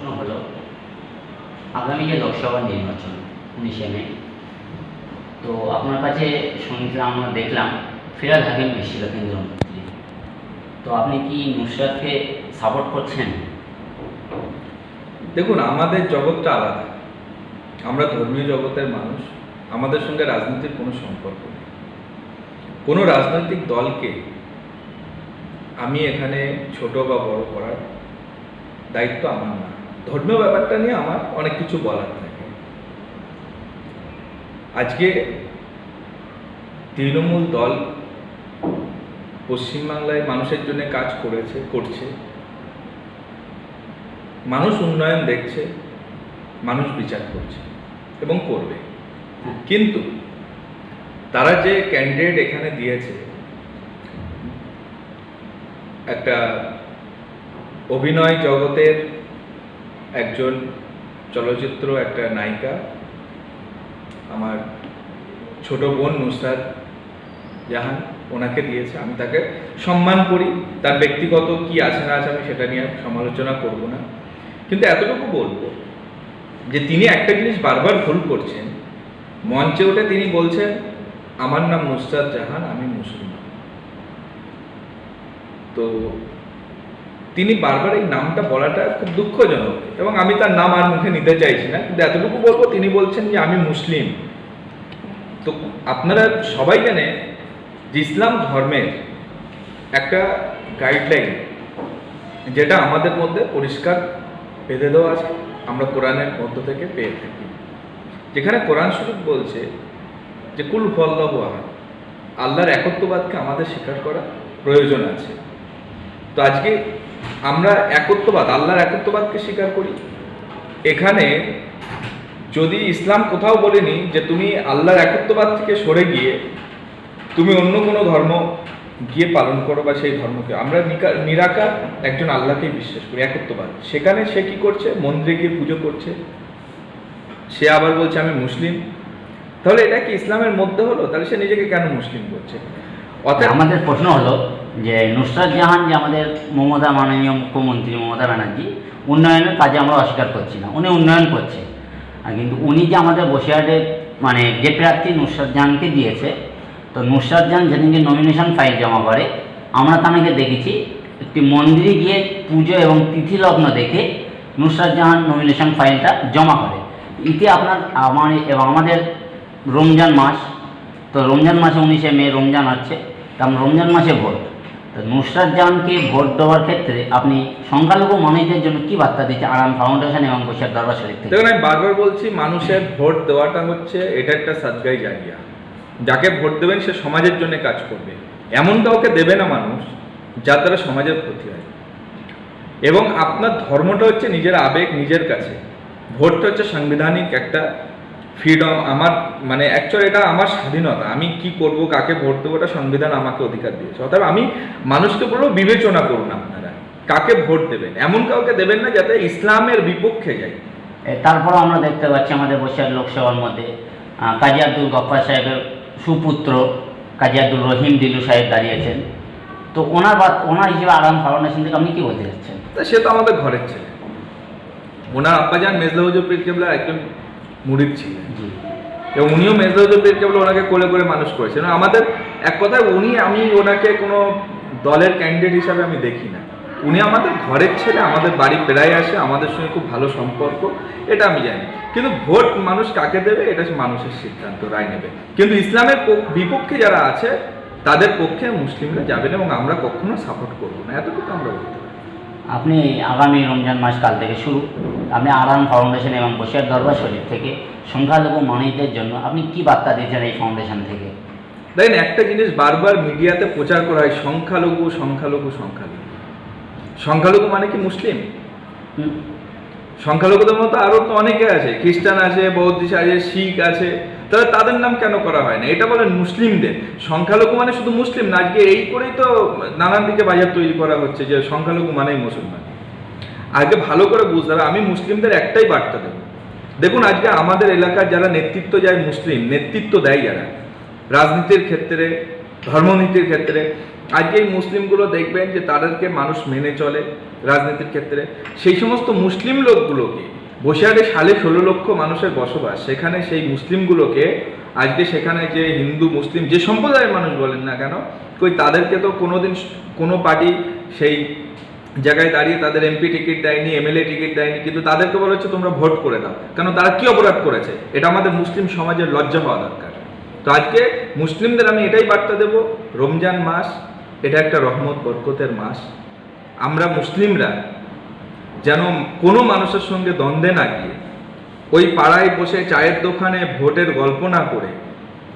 প্রশ্ন হলো, আগামী যে লোকসভা নির্বাচন, উনিশে মে, তো আপনার কাছে শুনলাম আমরা দেখলাম ফিরাদ হাকিম এসেছিল কেন্দ্রমন্ত্রী তো আপনি কি নুসরাতকে সাপোর্ট করছেন? দেখুন, আমাদের জগৎটা আলাদা। আমরা ধর্মীয় জগতের মানুষ, আমাদের সঙ্গে রাজনীতির কোনো সম্পর্ক নেই। কোনো রাজনৈতিক দলকে আমি এখানে ছোট বা বড় করার দায়িত্ব আমার না। ধর্মীয় ব্যাপারটা নিয়ে আমার অনেক কিছু বলার থাকে। আজকে তৃণমূল দল পশ্চিমবাংলায় মানুষের জন্য কাজ করেছে, করছে। মানুষ উন্নয়ন দেখছে, মানুষ বিচার করছে এবং করবে। কিন্তু তারা যে ক্যান্ডিডেট এখানে দিয়েছে, একটা অভিনয় জগতের একজন চলচ্চিত্র, একটা নায়িকা, আমার ছোট বোন নুসরাত জাহান ওনাকে দিয়েছে। আমি তাকে সম্মান করি, তার ব্যক্তিগত কি আছে না আছে আমি সেটা নিয়ে সমালোচনা করব না। কিন্তু এতটুকু বলব যে তিনি একটা জিনিস বারবার ভুল করছেন। মঞ্চে উঠে তিনি বলছেন, আমার নাম নুসরাত জাহান, আমি মুসলমান। তো তিনি বারবার এই নামটা বলাটা খুব দুঃখজনক এবং আমি তার নাম আর মুখে নিতে চাইছি না। কিন্তু এতটুকু বলব, তিনি বলছেন যে আমি মুসলিম। তো আপনারা সবাই জানে যে ইসলাম ধর্মের একটা গাইডলাইন যেটা আমাদের মধ্যে পরিষ্কার বেঁধে দেওয়া আছে। আমরা কোরআনের মধ্য থেকে পেয়ে থাকি। যেখানে কোরআন শরীফ বলছে যে, কুল ফল্লাহ আহাদ। আল্লাহর একত্ববাদকে আমাদের স্বীকার করা প্রয়োজন আছে। তো আজকে আমরা একত্ববাদ, আল্লাহর একত্ববাদকে স্বীকার করি। এখানে যদি ইসলাম কোথাও বলেনি যে তুমি আল্লাহর একত্ববাদ থেকে সরে গিয়ে তুমি অন্য কোনো ধর্ম গিয়ে পালন করো বা সেই ধর্মকে, আমরা নিরাকার একজন আল্লাহকেই বিশ্বাস করি, একত্ববাদ। সেখানে সে কি করছে? মন্দিরে গিয়ে পুজো করছে। সে আবার বলছে, আমি মুসলিম। তাহলে এটা কি ইসলামের মধ্যে হলো? তাহলে সে নিজেকে কেন মুসলিম করছে আমাদের প্রশ্ন হলো যে নুসরাত জাহান যে আমাদের মমতা, মাননীয় মুখ্যমন্ত্রী মমতা ব্যানার্জি, উন্নয়নের কাজে আমরা অস্বীকার করছি না। উনি উন্নয়ন করছে। আর কিন্তু উনি যে আমাদের বসিরহাটে মানে যে প্রার্থী নুসরাত জাহানকে দিয়েছে, তো নুসরাত জাহান যেদিনকে নমিনেশন ফাইল জমা করে, আমরা তাকে দেখেছি, একটি মন্দিরে গিয়ে পুজো এবং তিথি লগ্ন দেখে নুসরাত জাহান নমিনেশন ফাইলটা জমা করে। ইতি আপনার আমার এবং আমাদের রমজান মাস, তো রমজান মাসে উনিশে মে রমজান আছে আমরা রমজান মাসে ভোট। তো নুসরাত জাহানকে ভোট দেওয়ার ক্ষেত্রে আপনি সংখ্যালঘু মানুষদের জন্য কি বার্তা দিচ্ছে আরাম ফাউন্ডেশন এবং বসির দরবার শরীফ দেখুন, আমি বারবার বলছি, মানুষের ভোট দেওয়াটা হচ্ছে, এটা একটা সাদগাই জারিয়া যাকে ভোট দেবেন, সে সমাজের জন্য কাজ করবে। এমন কাউকে দেবে না মানুষ যার দ্বারা সমাজের ক্ষতি হয়। এবং আপনার ধর্মটা হচ্ছে নিজের আবেগ, নিজের কাছে। ভোটটা হচ্ছে সাংবিধানিক একটা ফ্রিডম আমার মানে অ্যাকচুয়ালি এটা আমার স্বাধীনতা। আমি কি করব কাকে ভোট দেবো এটা সংবিধান আমাকে অধিকার দিয়েছে। অর্থাৎ আমি মানুষকে বলব বিবেচনা করুন আপনারা। কাকে ভোট দেবেন? এমন কাউকে দেবেন না যাতে ইসলামের বিপক্ষে যায় এ, তারপরও আমরা দেখতে পাচ্ছি আমাদের বসিরহাট লোকসভার মধ্যে কাজী আব্দুল গফ্ফার সাহেবের সুপুত্র কাজী আব্দুল রহিম দিলু সাহেব দাঁড়িয়েছেন। তো ওনার বা ওনার হিসেবে আরাম ফাউন্ডেশন থেকে আপনি কি বলতে চাচ্ছেন? সে তো আমাদের ঘরের ছেলে। ওনার আব্বাজান মেজলাহুজুর পীর কেবলা একজন মুরিদ ছিলেন। জি। এবং উনিও পীর কেবলা ওনাকে কোলে করে মানুষ করেছেন। আমাদের এক কথায় উনি আমি ওনাকে কোনো দলের ক্যান্ডিডেট হিসাবে আমি দেখি না। উনি আমাদের ঘরের ছেলে আমাদের বাড়ি প্রায় আসে আমাদের সঙ্গে খুব ভালো সম্পর্ক এটা আমি জানি। কিন্তু ভোট মানুষ কাকে দেবে? এটা মানুষের সিদ্ধান্ত রায় নেবে। কিন্তু ইসলামের পক- বিপক্ষে যারা আছে তাদের পক্ষে মুসলিমরা যাবেন এবং আমরা কখনো সাপোর্ট করব না। এতটুকু আমরা বলতে পারি। আপনি আগামী রমজান মাস কাল থেকে শুরু আপনি আরাম ফাউন্ডেশন এবং বসিরহাট দরবার শরীফ থেকে সংখ্যালঘু মানুষদের জন্য আপনি কি বার্তা দিয়েছেন এই ফাউন্ডেশন থেকে? দেখেন একটা জিনিস বারবার মিডিয়াতে প্রচার করা হয় সংখ্যালঘু সংখ্যালঘু সংখ্যালঘু। সংখ্যালঘু মানে কি মুসলিম? সংখ্যালঘুদের মতো আরও তো অনেকে আছে খ্রিস্টান আছে বৌদ্ধ আছে শিখ আছে। তাহলে তাদের নাম কেন করা হয় না? এটা বলেন মুসলিমদের। সংখ্যালঘু মানে শুধু মুসলিম না, আজকে এই করেই তো নানান দিকে বাজার তৈরি করা হচ্ছে যে সংখ্যালঘু মানেই মুসলমান। আগে ভালো করে বুঝতে হবে, আমি মুসলিমদের একটাই বার্তা দেবো। দেখুন, আজকে আমাদের এলাকার যারা নেতৃত্ব যায় মুসলিম, নেতৃত্ব দেয় যারা। রাজনীতির ক্ষেত্রে, ধর্মনীতির ক্ষেত্রে। আজকে এই মুসলিমগুলো দেখবেন যে তাদেরকে মানুষ মেনে চলে রাজনীতির ক্ষেত্রে। সেই সমস্ত মুসলিম লোকগুলোকে বসিরহাটে সালে ষোলো লক্ষ মানুষের বসবাস। সেখানে সেই মুসলিমগুলোকে, আজকে সেখানে যে হিন্দু, মুসলিম, যে সম্প্রদায়ের মানুষ বলেন না কেন, কই তাদেরকে তো কোনোদিন কোনো পার্টি সেই জায়গায় দাঁড়িয়ে তাদের এমপি টিকিট দেয়নি, এমএলএ টিকিট দেয়নি, কিন্তু তাদেরকে বলা হচ্ছে তোমরা ভোট করে দাও। কেন তারা কি অপরাধ করেছে? এটা আমাদের মুসলিম সমাজের লজ্জা হওয়া দরকার। তো আজকে মুসলিমদের আমি এটাই বার্তা দেব, রমজান মাস, এটা একটা রহমত, বরকতের মাস। আমরা মুসলিমরা যেন কোনো মানুষের সঙ্গে দ্বন্দ্বে না গিয়ে ওই পাড়ায় বসে চায়ের দোকানে ভোটের গল্প না করে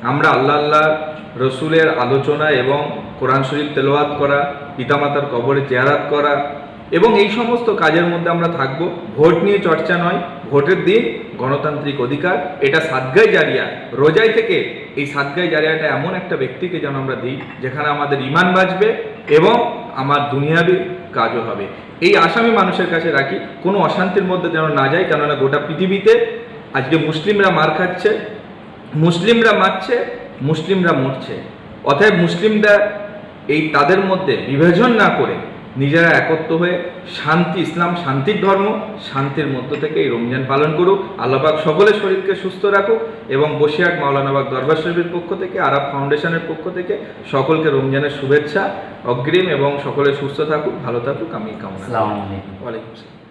আমরা আল্লাহ আল্লাহ রসুলের আলোচনা এবং কোরআন শরীফ তেলাওয়াত করা, পিতামাতার কবরে চেয়ারাত করা এবং এই সমস্ত কাজের মধ্যে আমরা থাকব। ভোট নিয়ে চর্চা নয়, ভোটের দিন গণতান্ত্রিক অধিকার, এটা সাদগাই জারিয়া, রোজাই থেকে এই সাদগাই জারিয়াটা এমন একটা ব্যক্তিকে যেন আমরা দিই, যেখানে আমাদের ইমান বাঁচবে এবং আমার দুনিয়াবি কাজও হবে। এই আসামি মানুষের কাছে রাখি, কোনো অশান্তির মধ্যে যেন না যায় কেননা গোটা পৃথিবীতে আজকে মুসলিমরা মার খাচ্ছে, মুসলিমরা মারছে, মুসলিমরা মরছে। অতএব মুসলিমরা এই তাদের মধ্যে বিভাজন না করে নিজেরা একত্র হয়ে শান্তি ইসলাম শান্তির ধর্ম শান্তির মধ্য থেকে এই রমজান পালন করুক। আল্লাহবাগ সকলের শরীরকে সুস্থ রাখুক এবং বসিয়াক মাওলানাবাগ দরবার শরীফের পক্ষ থেকে আরব ফাউন্ডেশনের পক্ষ থেকে সকলকে রমজানের শুভেচ্ছা অগ্রিম এবং সকলে সুস্থ থাকুক ভালো থাকুক আমি কামনা ওয়ালাইকুম আসসালাম।